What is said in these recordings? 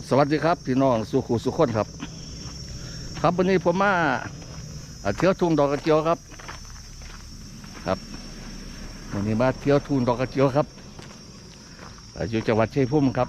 ับสวัสดีครับพี่น้องสุขุสุขคนครับ ครับวันนี้ผมมาเที่ยวทุ่งดอกกระเจียวครับ ครับวันนี้มาเที่ยวทุ่งดอกกระเจียวครับอยู่จังหวัดชัยภูมิครับ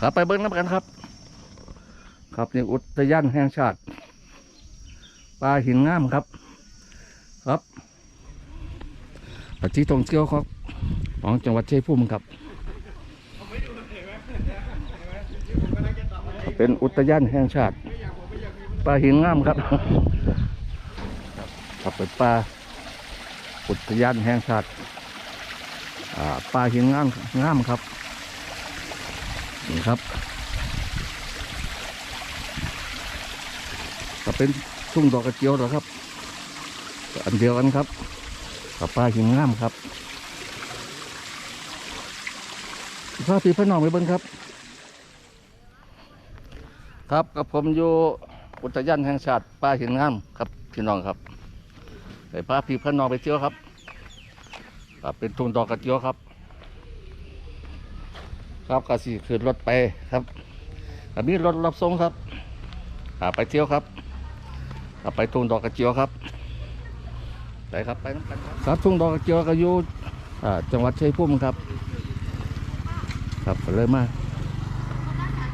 ครับไปเบิ้งน้ำกันครับ ครับนี่อุทยานแห่งชาติปลาหินงามครับ ครับที่ท่องเที่ยวครับของจังหวัดชัยภูมิครับ เป็นอุทยานแห่งชาติปลาหินงามครับครับเป็นปลาอุทยานแห่งชาติอ่าปลาหินงามงามครับนี่ครับก็เป็นทุ่งดอกกระเจียวเหรอครับ อันเดียวกันครับกับปลาหินงามครับพาพี่พี่น้องไปเบิ่งครับ ครับกับผมอยู่อุทยานแห่งชาติป่าหินงามครับพี่น้องครับไปพาพี่พน้องไปเที่ยวครับครับเป็นทุ่งดอกกระเจียวครับ ครับกสิขึ้นรถไปครับก็มีรถรับส่งครับอ่าไปเที่ยวครับอ่าไปทุ่งดอกกระเจียวครับไปครับไปน้ำกันครับครับทุ่งดอกกระเจียวก็อยู่จังหวัดชัยภูมิครับ ครับเลยมา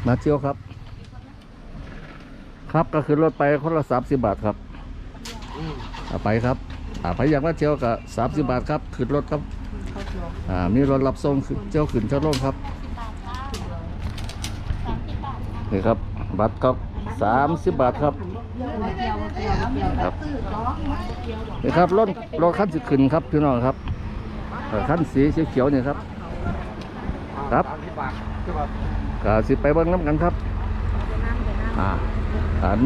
มาเที่ยวครับ ครับก็คือรถไปคนละสามสิบบาทครับเอาไปครับอ่าไปอย่างว่าเที่ยวกับสามสิบบาทครับขึ้นรถครับอ่ามีรถรับส่งขึ้นเที่ยวขึ้นเที่ยวลงครับนี่ครับบัตรครับสามสิบบาทครับครับนี่ครับรถรถขั้นสิขึ้นครับพี่น้องครับเอ่อขั้นสีเขียวๆนี่ครับ ครับก็สิไปเบิ้งน้ำกันครับ อ่า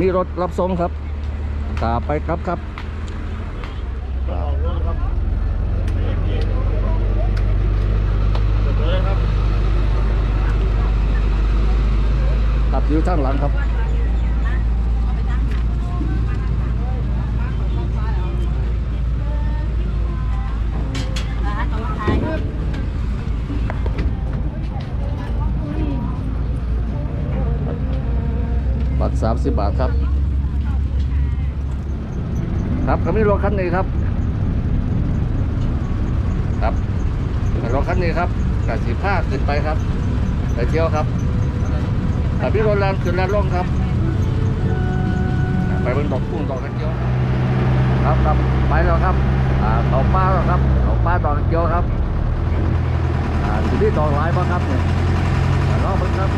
มีรถรับส่งครับตาไปครับครับขับอยู่ข้างหลังครับ บัตรสามสิบบาทครับ ครับก็มีรถคันนี้ครับ ครับรถคันนี้ครับกับสีผ้าขึ้นไปครับไปเที่ยวครับกับพี่รถแลนขึ้นแลนลงครับ ไปเป็นดอกกุ้งดอกกระเจียวครับครับไปแล้วครับอ่าเขาป้าแล้วครับเขาป้าดอกกระเจียวครับอ่าสิที่ดอกหลายป่ะครับเนี่ยอ่าลองเบิ่งครับ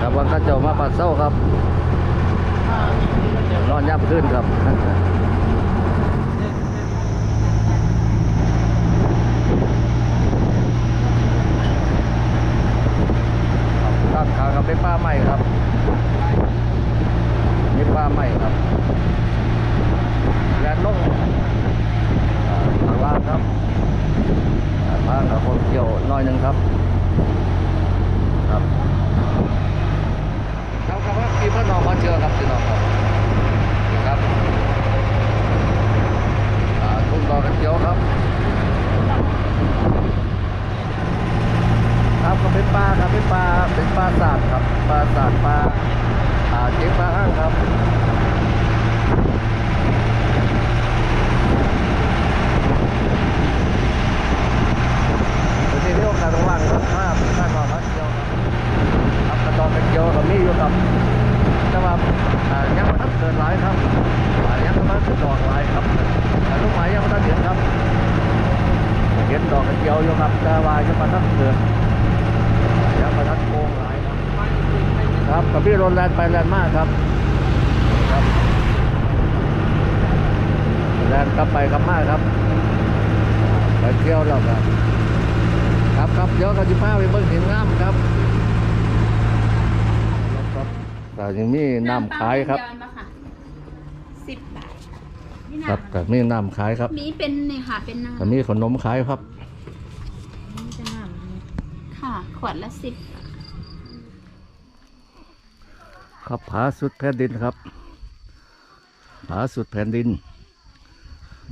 ครับ วันข้าเจ้ามาปัดเศร้าครับนอนยับขึ้นครับตั้งขาครับเป็นป้าใหม่ครับนี่ป้าใหม่ครับแลนลงทางล่างครับอ่าทางกับคนเกี่ยวน้อยหนึ่งครับครับ พี่พ่อน้องมาเจอครับพี่น้องครับนี่ครับทุ่งดอกกระเจียวครับครับก็เป็นปลาครับเป็นปลาเป็นปลาสาดครับปลาสาดปลาอาเจ๊ปลาห้างครับครับภาพข้างนอกมาเที่ยวครับครับกระดองกระเจียวกับมีอยู่ครับ แต่ว่าอ่ายังไม่ทันเกิดหลายครับอ่ายังไม่ทันดอกหลายครับแต่ลูกไม้ยังไม่ทันเห็นครับ เห็นดอกกระเจียวอยู่ครับแต่ว่ายังไม่ทันเกิดยังไม่ทันโกงหลายครับครับกับพี่รถแลนไปแลนมากครับครับแลนกลับไปกลับมาครับไปเที่ยวแล้วครับ ครับครับเดี๋ยวกันจะพาไปเบิ่งหินงามครับ แต่ยังมีน้ำขายครับน้ำเปล่เดีวมาค่ะสิบบาทนี่ครับน้ำแต่มีน้ำขายครับมีเป็นนี่ค่ะ เป็นน้แต่มีขนมขายครับำค่ะ ขวดละสิบบาทครับผาสุดแผ่นดินครับผาสุดแผ่นดิน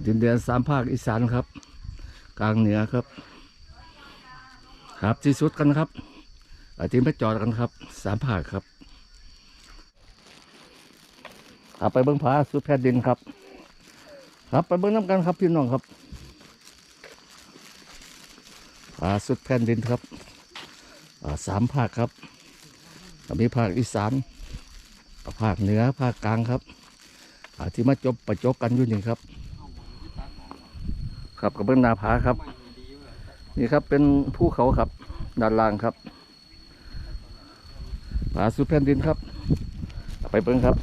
ดินแดนสามภาคอีสานครับ กลางเหนือครับ ครับที่สุดกันครับอาที่ไม่จอดกันครับสามภาคครับ เอาไปเบิ้งผาสุดแผ่นดินครับ ครับไปเบิ้งน้ำกันครับพี่น้องครับผาสุดแผ่นดินครับสามภาคครับมีภาคอีสานภาคเหนือภาคกลางครับอาที่มาจบประจบกันอยู่นี่ครับ ครับกับเบื้องนาผาครับ นี่ครับเป็นภูเขาครับด้านล่างครับผาสุดแผ่นดินครับ ไปเบิ้งครับ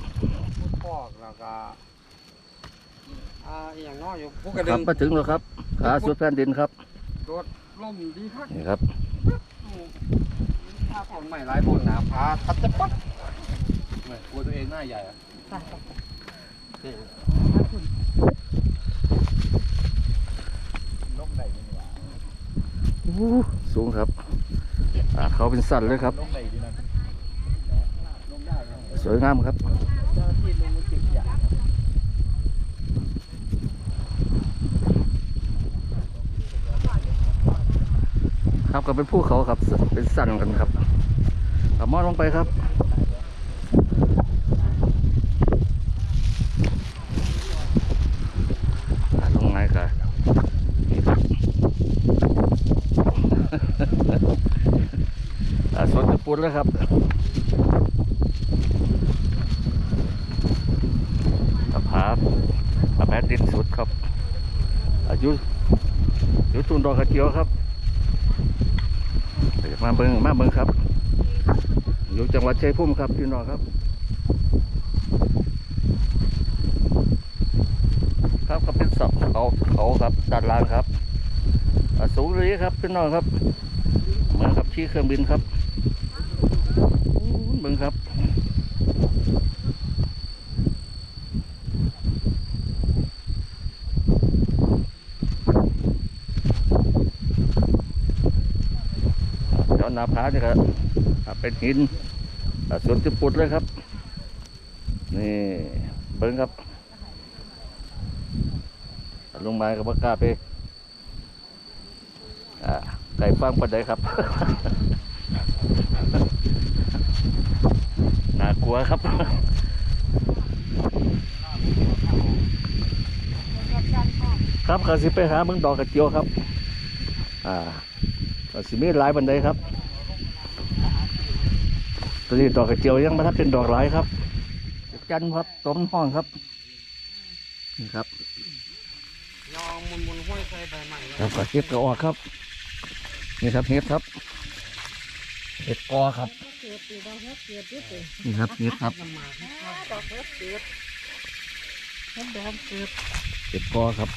กแล้วก็อ่าอหย่างน้อยอยู่ภูกคระดึรับงมาถึงแล้วครับผาสุดแผ่นดินครับโดดล่มดีทักนี่ครับถ้าคนใหม่หลายคนหนาผาทัดจะปั๊บกลัวตัวเองหน้าใหญ่ลมใดดีกว่าสูงครับอ่าเขาเป็นสันเลยครับลมใดดีนะลมได้ครับสวยงามครับ เจ้าหน้าที่ลงมือจิกอย่าง ครับ ก็เป็นภูเขาครับ เป็นสั่นกันครับเอามอดลงไปครับอ่าลงไงกันนี่ครับสวนตะปูนแล้วครับอาผาอาแผ่ดินสุดครับ อายุอยู่ตุนดอกกระเจียวครับ มาเบิงมาเบิงครับ อยู่จังหวัดชัยภูมิครับพี่น้องครับ ครับก็เป็นเสาเขาเขาครับด้านล่างครับสูงเลยครับพี่น้องครับ เหมือนกับที่เครื่องบินครับเบิงครับ ย อดหนาผานี่ครับเป็นหินอ่าสวนที่ปุดเลยครับ นี่เบิ้งครับ ลงมากับกกาไปอ่าไก่ฟังปันไดครับ น่ากลัวครับครับก็สิไปหาเมืองดอกกระเจียวครับ อ่าก็สิมีหลายบันไดครับ ตัวนี้ดอกกระเจียวยังมาทัดเป็นดอกหลายครับจันทร์ครับต้มห้องครับนี่ครับยองมุนมุนห้วยใส่ใบใหม่ครับก็เห็ดก็ออกครับนี่ครับเห็ดครับเห็ดกอครับเกิดปีดอกเฮ็ดเกิดด้วยสินี่ครับเห็ดครับน้ำมาดอกเฮ็ดเกิดเฮ็ดดอกเกิดเห็ดกอครับ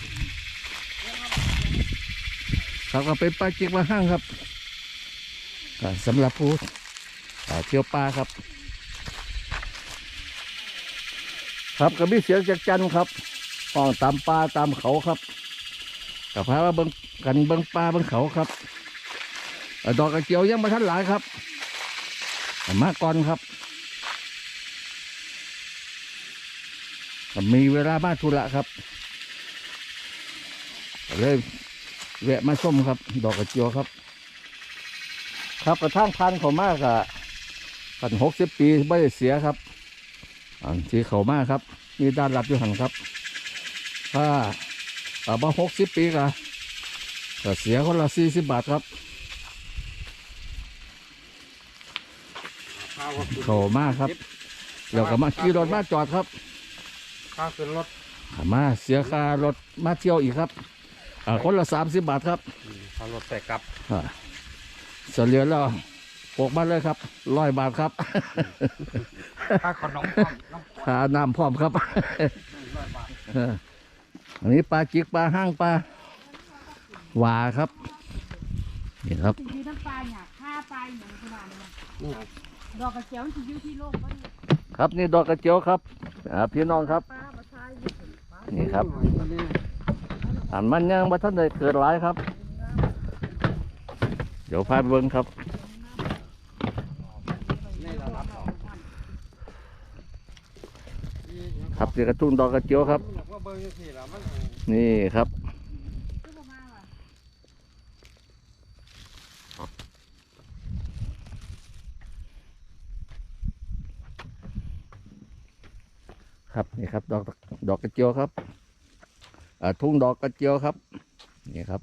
ครับก็เป็นปลาเจียกปลาห้างครับอ่าสำหรับผู้อ่า เที่ยวปลาครับ ครับก็มีเสียงจากจันครับห้องตามป่าตามเขาครับกับพาว่าเบิงกันเบิ่งป่าเบิ่งเขาครับดอกกระเจียวยังมาทันหลายครับมาก่อนครับมีเวลามาธุระครับเลยแวะมาส้มครับ ดอกกระเจียวครับ ครับกระทั่งพันเขามากอะ กันหกสิบปีไม่ได้เสียครับอันที่เขามากครับ มีด้านรับอยู่หันครับ ถ้าเอามาหกสิบปีกะก็เสียคนละสี่สิบบาทครับ ข้าวก็ขึ้นเขามากครับเดี๋ยวก็มาขี่รถมาจอดครับข้าวขึ้นรถมาเสียค่ารถมาเที่ยวอีกครับอ่าคนละสามสิบบาทครับอืมข้าวรถใส่กลับอ่าเฉลี่ยแล้ว ปกมาเลยครับร้อยบาทครับข้าวขนมต้มน้ำค่าน้ำพร้อมครับร้อยบาทเอออันนี้ปลาจิกปลาห้างปลาหวาครับนี่ครับ มีทั้งปลาหยาค่าปลาอย่างขนาดนี้นี่ไงดอกกระเจียวมันสิอยู่ที่โลกบ่นี่ครับนี่ดอกกระเจียวครับอ่าพี่น้องครับ ปลาบ่ทายนี่ครับนี่อันมันยังมาท่านได้เกิดหลายครับ เดี๋ยวพาไปเบิ้งครับ นี่เรารับเอา ครับนี่กระทุ่งดอกกระเจียวครับมันก็เบิ่งจังซี่ล่ะมันนี่ครับคือบ่มาว่ะครับนี่ครับดอกดอกกระเจียวครับอ่าทุ่งดอกกระเจียวครับ นี่ครับ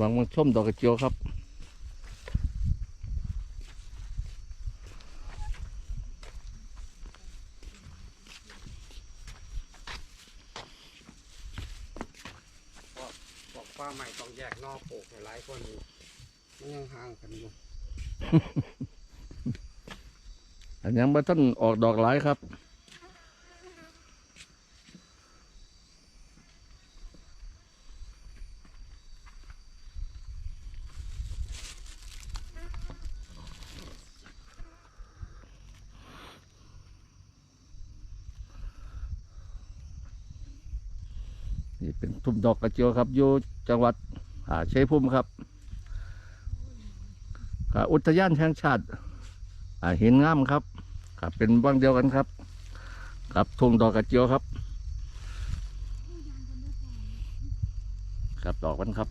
วางมันชมดอกกระเจียวครับ บอกว่าใหม่ต้องแยกนอกปลูกให้หลายคนนี่มันยังห่างกันอยู่ อันยังบ่ ท่านออกดอกหลายครับนี่เป็นทุ่มดอกกระเจียวครับอยู่จังหวัดอ่าชัยภูมิครับอุทยานแห่งชาติอ่าหินงามครับ ครับเป็นบ้างเดียวกันครับครับทุ่งดอกกระเจียวครับครับดอกกันครับ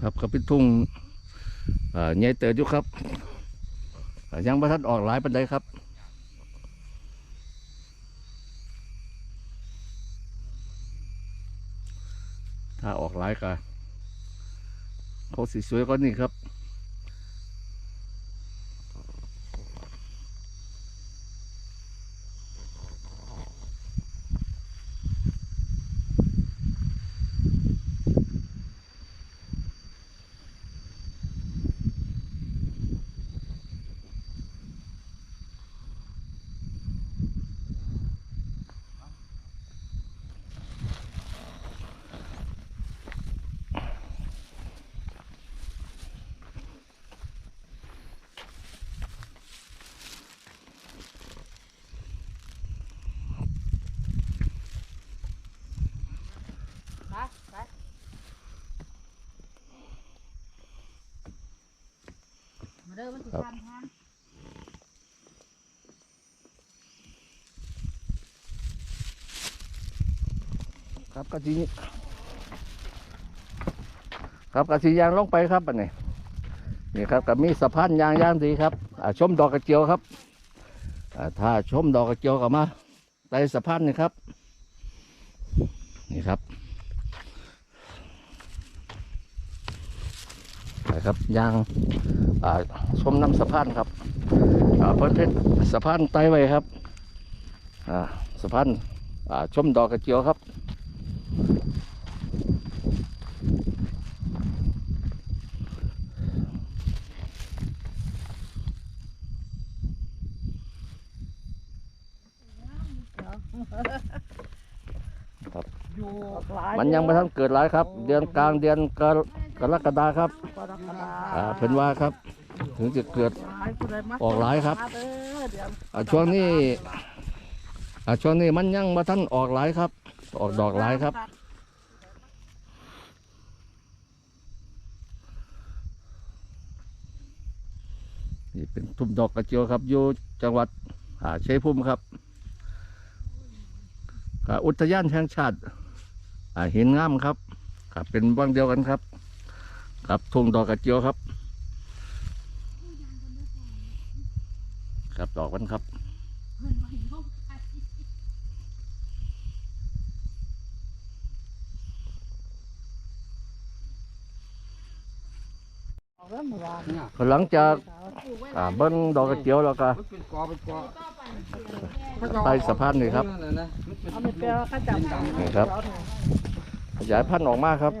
ครับก็เป็นทุ่งเอ่อใหญ่เติบอยู่ครับ ยังประทัดออกหลายปันไดครับถ้าออกหลายก็เขาสีสวยก็นี่ครับ ด้อมันสิทำทางครับกะทิครับกะทิยางลงไปครับอันนี้นี่ครับกับมีสะพานยางย่างดีครับอ่าชมดอกกระเจียวครับอ่าถ้าชมดอกกระเจียวก็มาไต่สะพานนี่ครับ นี่ครับนะครับยางอ่า ชมน้ำสะพานครับอ่าเพิ่นเพชรสะพานไต่ไว้ครับอ่าสะพานอ่าชมดอกกระเจียวครับอยู่มันยังไม่ทันเกิดหลายครับ เดือนกลางเดือนกร กรกฎาครับกรกฎาอ่าเพิ่นว่าครับ ถึงจะเกิดหลายผู้ใดมาออกหลายครับมาเด้อเดี๋ยวอ่าช่วงนี้อ่าช่วงนี้มันยังมาทันออกหลายครับ ออกดอกหลายครับ นี่เป็นทุ่มดอกกระเจียวครับอยู่จังหวัดอ่าชัยภูมิครับอ่าอุทยานแห่งชาติอ่าหินงามครับครับเป็นบ้างเดียวกันครับ ครับทุ่งดอกกระเจียวครับครับดอกกันครับเพิ่นบ่เห็นพวกใครเอาเริ่มวางเนี่ยหลังจากปลูกไว้อ่าเบิ้งดอกกระเจียวแล้วก็มันเป็นกอเป็นกอต่อไปเสียแก่ใต้สะพานนี่ครับนั่นน่ะนะมันเป็นเอาไปเปรี้ยวข้าจับนี่ครับขยายพันธุ์ออกมาครับ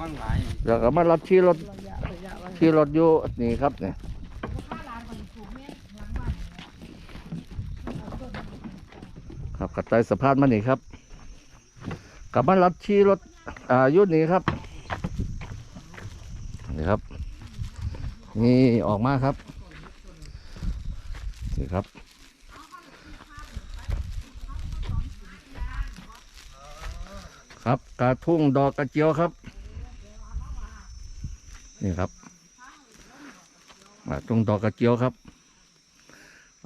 ข้างหลายแล้วก็มารับที่รถที่รถอยู่นี่ครับเนี่ยครับกระจายสะพานมานี่ครับกลับมารับที่รถอ่ายุดนี้ครับนี่ครับ นี่ออกมาครับนี่ครับครับกระทุ่งดอกกระเจียวครับ นี่ครับกระทุ่งดอกกระเจียวครับ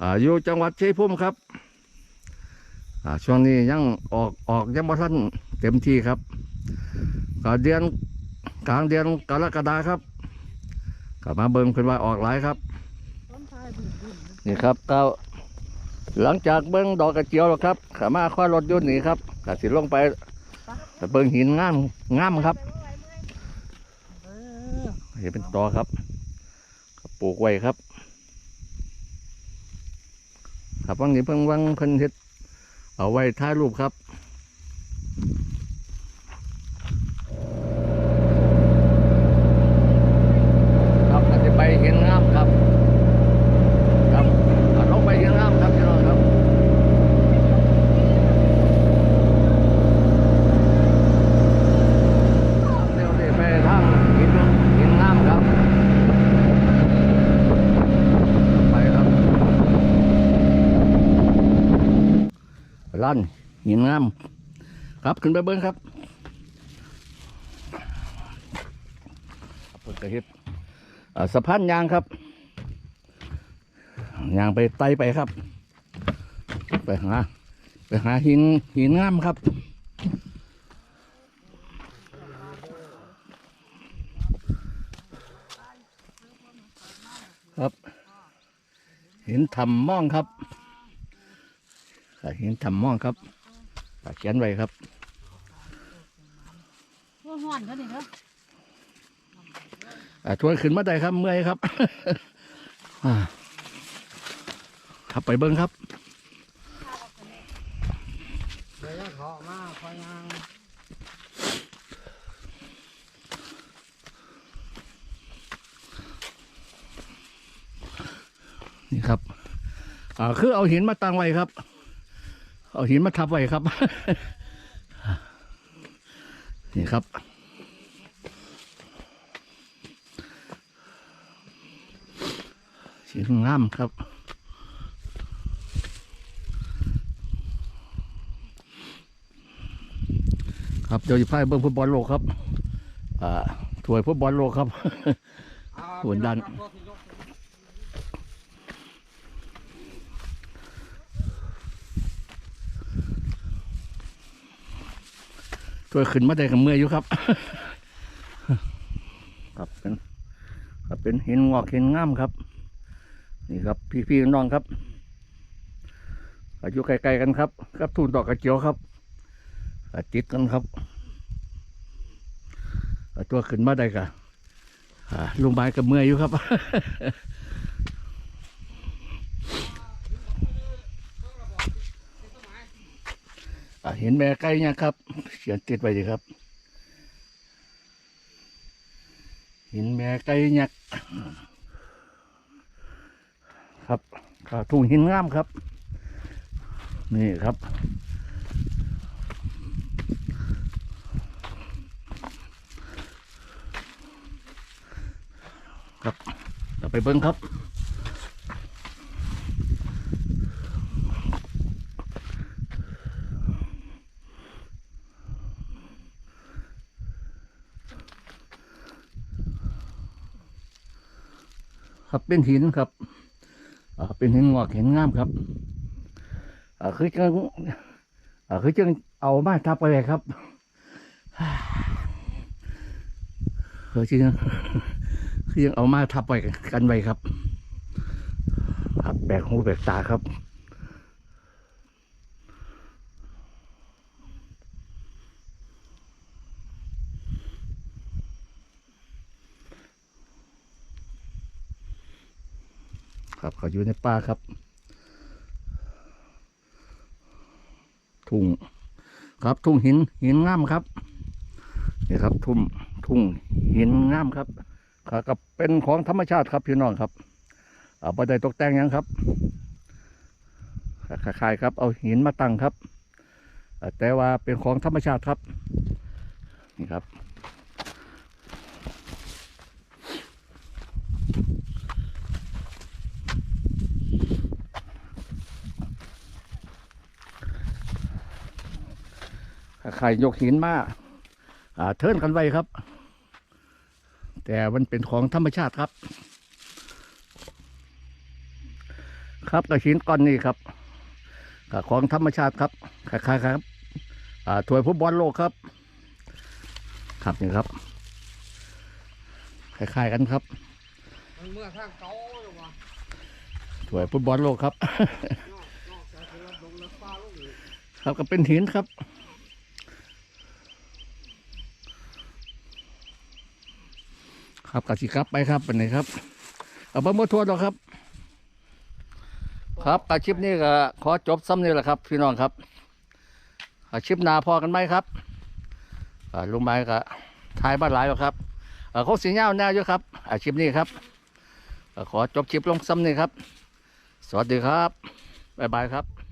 อายู่จังหวัดชัยภูมิครับช่วงนี้ยังออกออกยังบ่ทันเต็มที่ครับก็เดือนกลางเดือนกรกฎาครับกลับมาเบิ่งเพิ่นว่าออกหลายครับนี่ครับก็หลังจากเบิ้งดอกกระเจียวแล้วครับขามาข้อรถยนต์นี่ครับกสิลงไปต่เบิ้งหินง่ามง่ามครับ ห็นเป็นตอครับปลูกไว้ครับ ครับวังนี้เพิ่งวังเพิ่นเฮ็ดเอาไว้ถ่ายรูปครับก็จะไปเห็นงามครับ ครับอะลงไปเห็นงามครับพี่น้องครับ เร็วๆไปทางหินหินงามครับ ไปครับลั่นหินงาม ครั บขึ้นไปเบิ้งครับเปิดกระเฮ็ดอ่าสะพานยางครับยางไปไต่ไปครับ ไปหาไปหาหินหินงามครับครับเห็นทำม่องครับเห็นทำม่องครับเขียนไว้ครับ ห่อนเท่านี้เนาะอ่าชวนขึ้นมาได้ครับเมื่อยครับ อ่าขับไปเบิ้งครับเดี๋ยวจะขอมาคอยยังนี่ครับ อ่าคือเอาหินมาตั้งไว้ครับ เอาหินมาทับไว้ครับ นี่ครับ งามครับ ครับเดี๋ยวจะพายเบิ้งฟุตบอลโลกครับ อ่าถวยฟุตบอลโลกครับอ่าส่วนด้านพี่องครับรถที่ยกช่วยขึ้นมาได้กับเมื่อยอยู่ครับ ครับเป็นครับเป็นเห็นงอกเห็นงามครับ นี่ครับ พี่ๆน้องๆครับ อายุใกล้ๆกันครับกับทุ่นดอกกระเจียวครับอาติดกันครับอ่าตัวขึ้นมาได้กับลุงบายกับเมื่อยอยู่ครับอ่าเห็นแม่ไก่เนี่ยครับเขียนติดไว้ดีครับเห็นแม่ไก่ยักษ์ ครับขาทุ่งหินงามครับ นี่ครับ ครับเราไปเบิ้งครับครับเป็นหินครับ เป็นเห็นงอกหินงามครับคือจังคือจังเอามาทับไปเลยครับคือจังคือยังเอามาทับไปกันไว้ครับครับแบกหูแบกตาครับ ครับ เขาอยู่ในป่าครับ ทุ่งครับทุ่งหินหินงามครับนี่ครับ ทุ่งทุ่งหินงามครับครับกับเป็นของธรรมชาติครับพี่น้องครับเอาบ่ได้ตกแต่งยังครับคล้ายๆครับ เอาหินมาตั้งครับ แต่ว่าเป็นของธรรมชาติครับ นี่ครับ ไข่ยกหินมาอ่าเทิร์นกันไว้ครับ แต่มันเป็นของธรรมชาติครับ ครับกระหินก้อนนี้ครับของธรรมชาติครับคล้ายๆครับอ่าถวยฟุตบอลโลกครับ ครับนี่ครับคล้ายๆกันครับเมื่อทางเก่าหรอวะถวยฟุตบอลโลกครับ ครับก็เป็นหินครับ ครับกสิครับไปครับเป็นไหนครับเอาบังมาทัวร์ดอกครับ ครับอาชีพนี้ก็ขอจบซ้ำนี่แหละครับ พี่น้องครับ อาชีพนาพอกันไหมครับลุงไม้ก็ทายบ้านหลายแล้วครับเขาสีเงาแนวเยอะครับ อาชีพนี้ครับขอจบคลิปลงซ้ำนี่ครับ สวัสดีครับ บ๊ายบายครับ